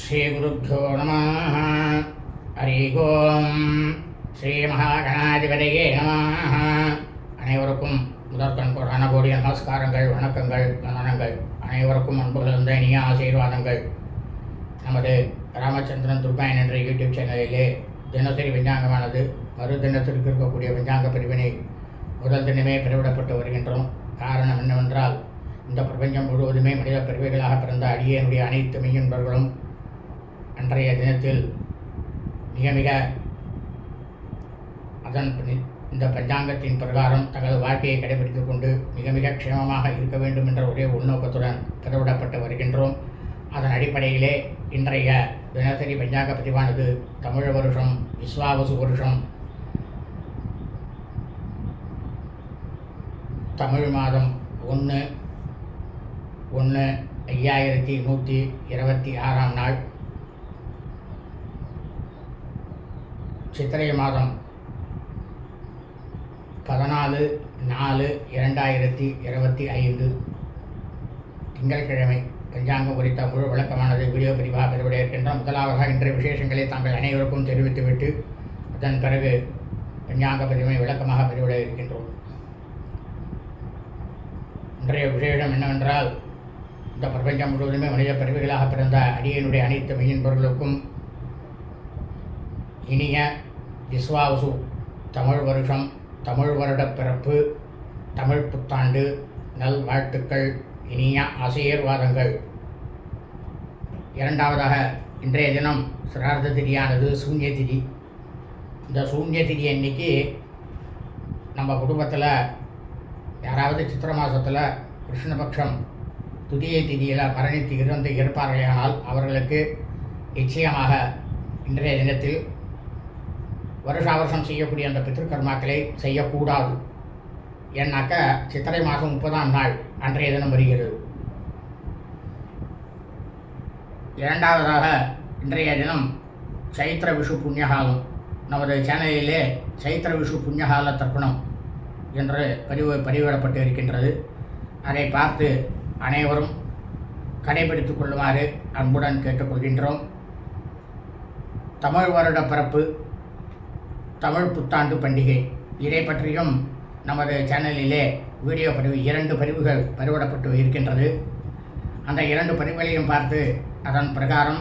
ஸ்ரீகுருப்போ நம. ஹரி ஓம். ஸ்ரீ மகாகணாதிபதியே நம. அனைவருக்கும் முதற்கண் கோடான கோடிய நமஸ்காரங்கள் வணக்கங்கள் வந்தனங்கள் அனைவருக்கும் அன்பு கலந்த இனிய ஆசீர்வாதங்கள். நமது ராமச்சந்திரன் துர்காயன் என்ற யூடியூப் சேனலிலே தினசரி விஞ்ஞாங்கமானது மறு தினத்திற்கு இருக்கக்கூடிய விஞ்ஞாங்க பிரிவினை முதல் தினமே பிறவிடப்பட்டு வருகின்றோம். காரணம் என்னவென்றால் இந்த பிரபஞ்சம் முழுவதுமே மனித பிறவிகளாக பிறந்த அடியனுடைய அனைத்து மெய்யன்பர்களும் அன்றைய தினத்தில் மிக மிக அதன் இந்த பஞ்சாங்கத்தின் பிரகாரம் தங்கள் வாழ்க்கையை கடைபிடித்துக் கொண்டு மிக மிக க்ஷேமமாக இருக்க வேண்டும் என்ற ஒரே உள்நோக்கத்துடன் திறவிடப்பட்டு வருகின்றோம். அதன் அடிப்படையிலே இன்றைய தினசரி பஞ்சாங்க பதிவானது தமிழ் வருஷம் விஸ்வாவசு வருஷம் தமிழ் மாதம் ஒன்று ஒன்று ஐயாயிரத்தி நூற்றி இருபத்தி ஆறாம் நாள் சித்திரை மாதம் பதினாலு நாலு இரண்டாயிரத்தி இருபத்தி ஐந்து. திங்கட்கிழமை பஞ்சாங்கம் குறித்த முழு விளக்கமானது வீடியோ பிரிவாக பெறுவிட இருக்கின்ற முதலாவதாக இன்றைய விசேஷங்களை தாங்கள் அனைவருக்கும் தெரிவித்துவிட்டு அதன் பிறகு பஞ்சாங்க பதிவை விளக்கமாக பெறுவிட இருக்கின்றோம். இன்றைய விசேஷம் என்னவென்றால் இந்த பிரபஞ்சம் முழுவதுமே மனித பிறவிகளாக பிறந்த அடியனுடைய அனைத்து மெய்யன்பர்களுக்கும் இனிய விஸ்வாவசு தமிழ் வருஷம் தமிழ் வருட பிறப்பு தமிழ் புத்தாண்டு நல் வாழ்த்துக்கள் இனிய ஆசீர்வாதங்கள். இரண்டாவதாக இன்றைய தினம் சிரார்த்த திதியானது சூன்ய திதி. இந்த சூன்ய திதி அன்னைக்கு நம்ம குடும்பத்தில் யாராவது சித்திர மாதத்தில் கிருஷ்ணபக்ஷம் துதிய திதியில் மரணித்து இருந்து இருப்பார்களேயானால் அவர்களுக்கு நிச்சயமாக இன்றைய தினத்தில் வருஷா வருஷம் செய்யக்கூடிய அந்த பித்திருக்கர்மாக்களை செய்யக்கூடாது. ஏன்னாக்க சித்திரை மாதம் முப்பதாம் நாள் அன்றைய தினம் வருகிறது. இரண்டாவதாக இன்றைய தினம் சைத்திர விஷு புண்ணியகாலம். நமது சேனலிலே சைத்திர விஷு புண்ணியகால தர்ப்பணம் என்று பதிவு பதிவிடப்பட்டு இருக்கின்றது. அதை பார்த்து அனைவரும் கடைபிடித்துக் கொள்ளுமாறு அன்புடன் கேட்டுக்கொள்கின்றோம். தமிழ் வருட பிறப்பு தமிழ் புத்தாண்டு பண்டிகை. இதை பற்றியும் நமது சேனலிலே வீடியோ பதிவு இரண்டு பதிவுகள் பதிவிடப்பட்டு இருக்கின்றது. அந்த இரண்டு பதிவுகளையும் பார்த்து அதன் பிரகாரம்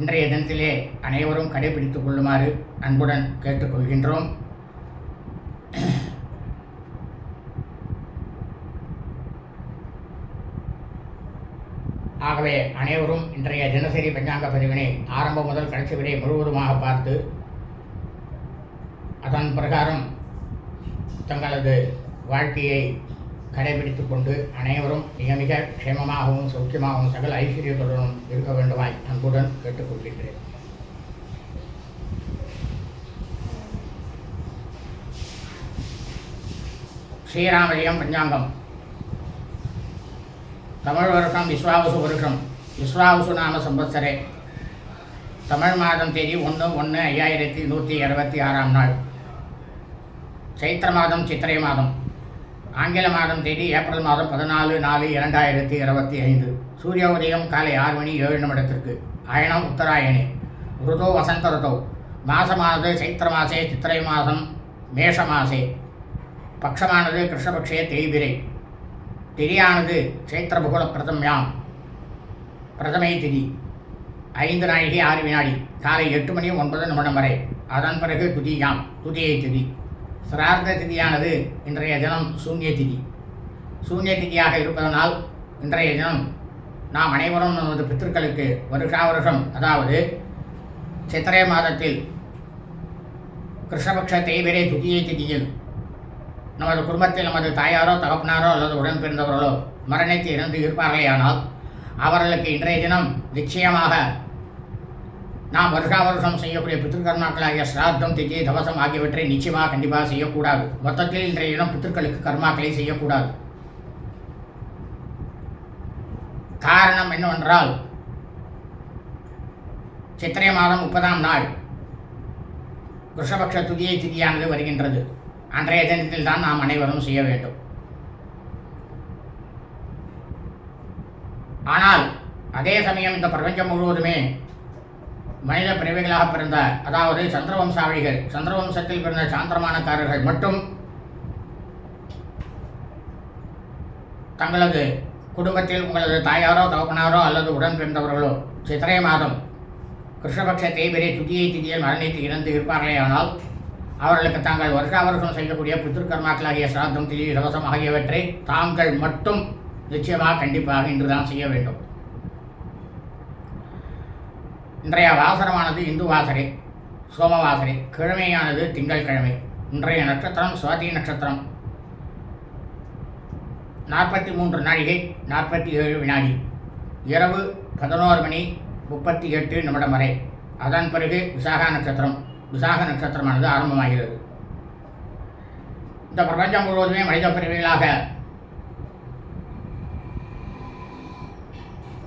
இன்றைய தினத்திலே அனைவரும் கடைபிடித்துக் கொள்ளுமாறு அன்புடன் கேட்டுக்கொள்கின்றோம் ஆகவே அனைவரும் இன்றைய தினசரி பஞ்சாங்க பதிவினை ஆரம்பம் முதல் கடைசி வரை முழுவதுமாக பார்த்து அதன் பிரகாரம் தங்களது வாழ்க்கையை கடைபிடித்து கொண்டு அனைவரும் மிக மிக க்ஷேமமாகவும் சௌக்கியமாகவும் சகல ஐஸ்வர்யத்துடனும் இருக்க வேண்டுமாய் அன்புடன் கேட்டுக்கொள்கின்றேன். ஸ்ரீராமஜெயம் பஞ்சாங்கம். தமிழ் வருஷம் விஸ்வாவசு வருஷம். விஸ்வாவசு நாம சம்பத்சரே தமிழ் மாதம் தேதி ஒன்று ஒன்று ஐயாயிரத்தி நூற்றி இருபத்தி ஆறாம் நாள். சைத்திர மாதம் சித்திரை மாதம். ஆங்கில மாதம் தேதி ஏப்ரல் மாதம் பதினாலு நாலு இரண்டாயிரத்தி இருபத்தி ஐந்து. சூரிய உதயம் காலை ஆறு மணி ஏழு நிமிடத்திற்கு. அயனம் உத்தராயணே. ருதோ வசந்த ருதோ. மாசமானது சைத்திர மாசே சித்திரை மாதம் மேஷ மாசே. பக்ஷமானது கிருஷ்ணபக்ஷே தேய்பிரை. திரியானது சைத்திரபுகுல பிரதம்யாம். பிரதமை திதி. ஐந்து நாழிகை ஆறு வினாடி. காலை எட்டு மணி ஒன்பது நிமிடம் வரை. அதன் பிறகு துதியாம். துதியை திதி. சிரார்த்த திதியானது இன்றைய தினம் சூன்ய திதி. சூன்ய திதியாக இருப்பதனால் இன்றைய தினம் நாம் அனைவரும் நமது பித்திருக்களுக்கு வருஷா வருஷம் அதாவது சித்திரை மாதத்தில் கிருஷ்ணபக்ஷ தேய்பிரை துதியை திதியில் நமது குடும்பத்தில் நமது தாயாரோ தகப்பனாரோ அல்லது உடன் பிறந்தவர்களோ மரணித்து இறந்து இருப்பார்களேயானால் அவர்களுக்கு இன்றைய தினம் நிச்சயமாக நாம் வருஷா வருஷம் செய்யக்கூடிய பித்திருக்கர்மாக்களாகிய சிராத்தம் திதி தவசம் ஆகியவற்றை நிச்சயமாக கண்டிப்பாக செய்யக்கூடாது. மொத்தத்தில் இன்றைய இனம் பித்திருக்களுக்கு கர்மாக்களை செய்யக்கூடாது. காரணம் என்னவென்றால் சித்திரை மாதம் முப்பதாம் நாள் ரிஷபக்ஷ துதியை திதியானது வருகின்றது. அன்றைய தினத்தில் தான் நாம் அனைவரும் செய்ய வேண்டும். ஆனால் அதே சமயம் இந்த பிரபஞ்சம் முழுவதுமே மனித பிறவிகளாக பிறந்த அதாவது சந்திரவம்சாவளிகள் சந்திரவம்சத்தில் பிறந்த சாந்திரமானக்காரர்கள் மட்டும் தங்களது குடும்பத்தில் உங்களது தாயாரோ தகப்பனாரோ அல்லது உடன் பிறந்தவர்களோ சித்திரை மாதம் கிருஷ்ணபக்ஷ தேய்பிரை துதியை திதியில் மரணித்து இறந்து இருப்பார்களேயானால் அவர்களுக்கு தாங்கள் வருஷாவருஷம் செய்யக்கூடிய பித்திருக்கர்மாக்களாகிய சிராத்தம் திதி இலவசம் ஆகியவற்றை தாங்கள் மட்டும் நிச்சயமாக கண்டிப்பாக இன்றுதான் செய்ய வேண்டும். இன்றைய வாசனமானது இந்து வாசரை சோமவாசரை கிழமையானது திங்கள் கிழமை. இன்றைய நட்சத்திரம் சுவாதி நட்சத்திரம். நாற்பத்தி மூன்று நாழிகை நாற்பத்தி ஏழு வினாடி. இரவு பதினோரு மணி முப்பத்தி எட்டு நிமிடம் வரை. அதன் பிறகு விசாகா நட்சத்திரம். விசாக நட்சத்திரமானது ஆரம்பமாகிறது. இந்த பிரபஞ்சம் முழுவதுமே மனித பிரிவுகளாக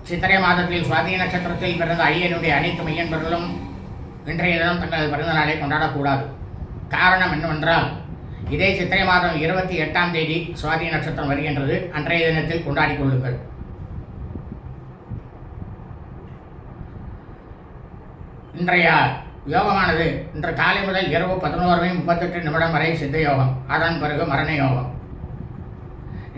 சித்திரை மாதத்தில் சுவாதி நட்சத்திரத்தில் பிறந்த ஐயனுடைய அனைத்து மையன்பர்களும் இன்றைய தினம் தங்களது பிறந்த நாளை கொண்டாடக்கூடாது. காரணம் என்னவென்றால் இதே சித்திரை மாதம் இருபத்தி எட்டாம் தேதி சுவாதி நட்சத்திரம் வருகின்றது. அன்றைய தினத்தில் கொண்டாடிக் கொள்ளுங்கள். இன்றைய யோகமானது இன்று காலை முதல் இரவு பதினோரு மணி முப்பத்தெட்டு நிமிடம் வரை சித்த யோகம். அதன் பிறகு மரண யோகம்.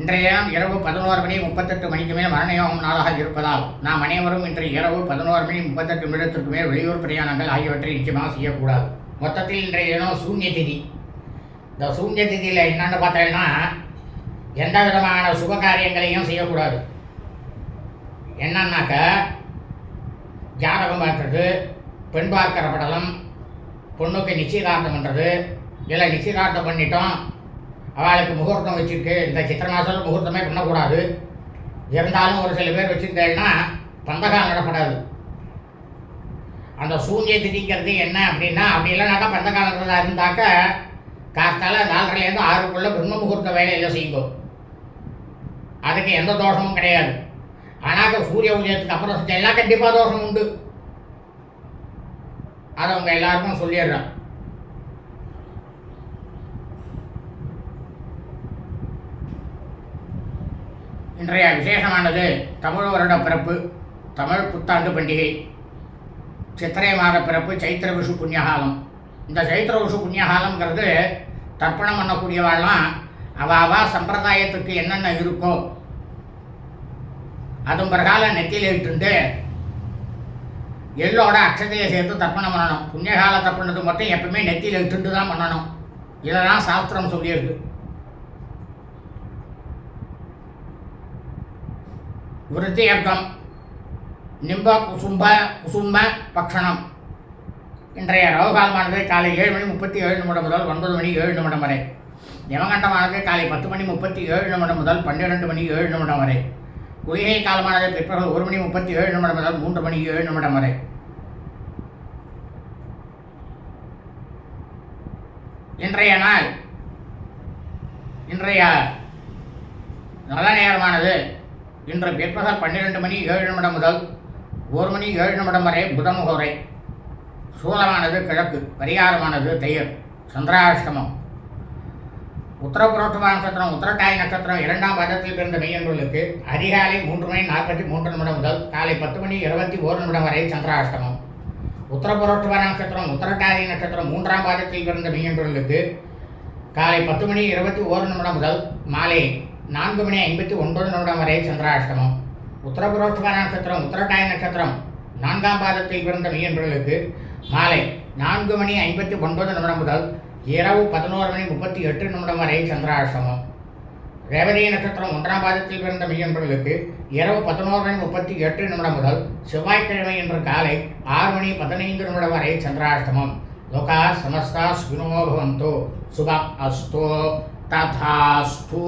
இன்றைய இரவு பதினோரு மணி முப்பத்தெட்டு மணிக்கு மேல் மரணயோகம் நாளாக இருப்பதால் நாம் அனைவரும் இன்றைய இரவு பதினோரு மணி முப்பத்தெட்டு நிமிடத்திற்கு மேல் வெளியூர் பிரயாணங்கள் ஆகியவற்றை நிச்சயமாக செய்யக்கூடாது. மொத்தத்தில் இன்றைய தினம் சூன்ய திதி. இந்த சூன்ய திதியில் என்னென்னு பார்த்தீங்கன்னா எந்த விதமான சுப காரியங்களையும் செய்யக்கூடாது. என்னன்னாக்க ஜாதகம் பார்க்கறது பெண் பார்க்கிற படலம் பொண்ணுக்கு நிச்சயதார்த்தம் பண்ணுறது இல்லை நிச்சயதார்த்தம் பண்ணிட்டோம் அவளுக்கு முகூர்த்தம் வச்சுருக்கு. இந்த சித்திரை மாதத்தில் முகூர்த்தமே பண்ணக்கூடாது. இருந்தாலும் ஒரு சில பேர் வச்சுருந்தேன்னா பந்தகாலம் நடப்படாது. அந்த சூன்ய திதிங்கிறது என்ன அப்படின்னா அப்படி இல்லைனாக்கா பந்தகாலம் இருந்தாக்க காத்தால நாலரைலேருந்து ஆறுக்குள்ளே பிரம்ம முகூர்த்த வேலையில் செய்யும் அதுக்கு எந்த தோஷமும் கிடையாது. ஆனாக்க சூரிய உதயத்துக்கு அப்புறம் செஞ்செல்லாம் கண்டிப்பாக தோஷம் உண்டு. அதை அவங்க எல்லாருக்கும் சொல்லிடுறோம் இன்றைய விசேஷமானது தமிழ் வருட பிறப்பு தமிழ் புத்தாண்டு பண்டிகை சித்திரை மாத பிறப்பு சைத்திர விஷு புண்ணியகாலம். இந்த சைத்திர விஷு புண்ணியகாலம்ங்கிறது தர்ப்பணம் பண்ணக்கூடியவாள்லாம் அவாவா சம்பிரதாயத்துக்கு என்னென்ன இருக்கோ அதுவும் பிறகால நெத்தியில் இட்டுண்டு எள்ளோட அக்ஷதையை சேர்த்து தர்ப்பணம் பண்ணணும். புண்ணியகால தர்ப்பணத்துக்கு மட்டும் எப்பவுமே நெத்தியில் இட்டுண்டு தான் பண்ணணும். இதெல்லாம் சாஸ்திரம் சொல்லியிருக்கு. விருத்தியர்க்கம் நிம்ப குசும்ப குசும்ப பக்ஷணம். இன்றைய ரவுகாலமானது காலை ஏழு மணி முப்பத்தி ஏழு நிமிடம் முதல் ஒன்பது மணி ஏழு நிமிடம் வரை. யமகண்டமானது காலை பத்து மணி முப்பத்தி ஏழு நிமிடம் முதல் பன்னிரெண்டு மணி ஏழு நிமிடம் வரை. குளிகை காலமானது பிற்பகல் ஒரு மணி முப்பத்தி ஏழு நிமிடம் முதல் மூன்று மணி ஏழு நிமிடம் வரை. இன்றைய நாள் இன்றைய நல்ல நேரமானது இன்று பிற்பகல் பன்னிரெண்டு மணி ஏழு நிமிடம் முதல் ஒரு மணி ஏழு நிமிடம் வரை புதமுகோரை சூலமானது கிழக்கு பரிகாரமானது தையர் சந்திராஷ்டமம். உத்தரபுரோட்டமா நட்சத்திரம் உத்தரட்டாய் நட்சத்திரம் இரண்டாம் பதத்தில் பிறந்த மெய்யன்களுக்கு அதிகாலை மூன்று மணி நாற்பத்தி மூன்று நிமிடம் முதல் காலை பத்து மணி இருபத்தி ஓரு நிமிடம் வரை சந்திராஷ்டமம். உத்தரபுரோட்டமா நட்சத்திரம் உத்தரட்டாதி நட்சத்திரம் மூன்றாம் பாதத்தில் பிறந்த மெய்யன்களுக்கு காலை பத்து மணி இருபத்தி ஓரு நிமிடம் முதல் மாலை நான்கு மணி ஐம்பத்தி ஒன்பது நிமிடம் வரை சந்திராஷ்டமம். உத்தரபுரோட்டமா நட்சத்திரம் உத்தரட்டாய நட்சத்திரம் நான்காம் பாதத்தில் பிறந்த மெய்யன்பர்களுக்கு மாலை நான்கு மணி ஐம்பத்தி ஒன்பது நிமிடம் முதல் இரவு பதினோரு மணி முப்பத்தி எட்டு நிமிடம் வரை சந்திராஷ்டமம். ரேவதி நட்சத்திரம் ஒன்றாம் பாதத்தில் பிறந்த மெய்யன்பர்களுக்கு இரவு பதினோரு மணி முப்பத்தி எட்டு நிமிடம் முதல் செவ்வாய்க்கிழமை இன்று காலை ஆறு மணி பதினைந்து நிமிடம் வரை சந்திராஷ்டமம். லோகா சமஸ்தா சுகினோ பவந்தோ. சுபம் அஸ்தோ. तथास्तु